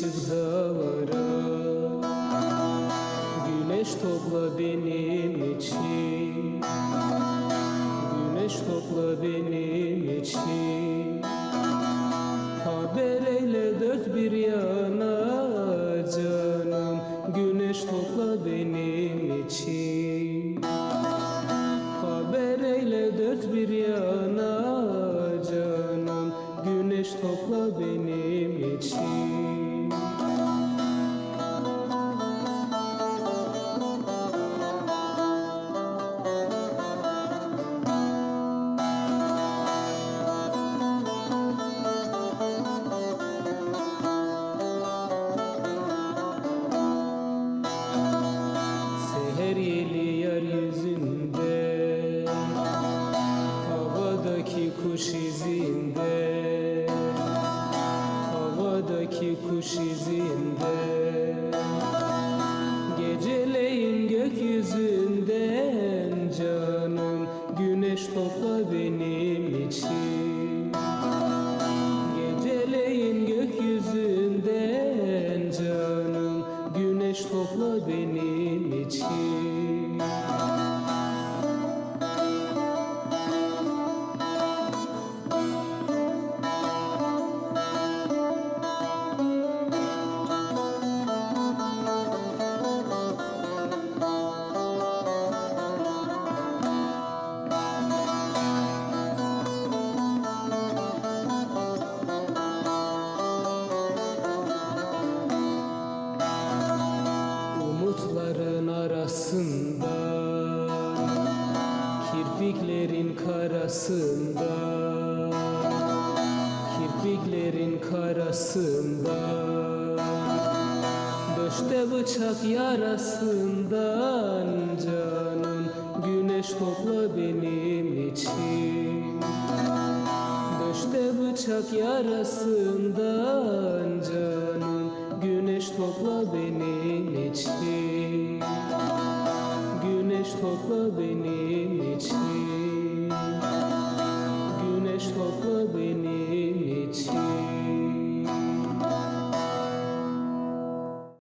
Düşüp Güneş topla benim için. Güneş topla benim için. Haber eyle dört bir yana canım. Güneş topla benim için. Haber eyle dört bir yana canım. Güneş topla benim için. Havadaki kuş izinde. Geceleyin gökyüzünden canım Güneş topla benim için. Geceleyin gökyüzünden canım Güneş topla benim için Kirpiklerin karasında. Kirpiklerin karasında. Döşte bıçak yarasından canım Güneş topla benim için. Döşte bıçak yarasından canım Güneş topla benim için Güneş topla için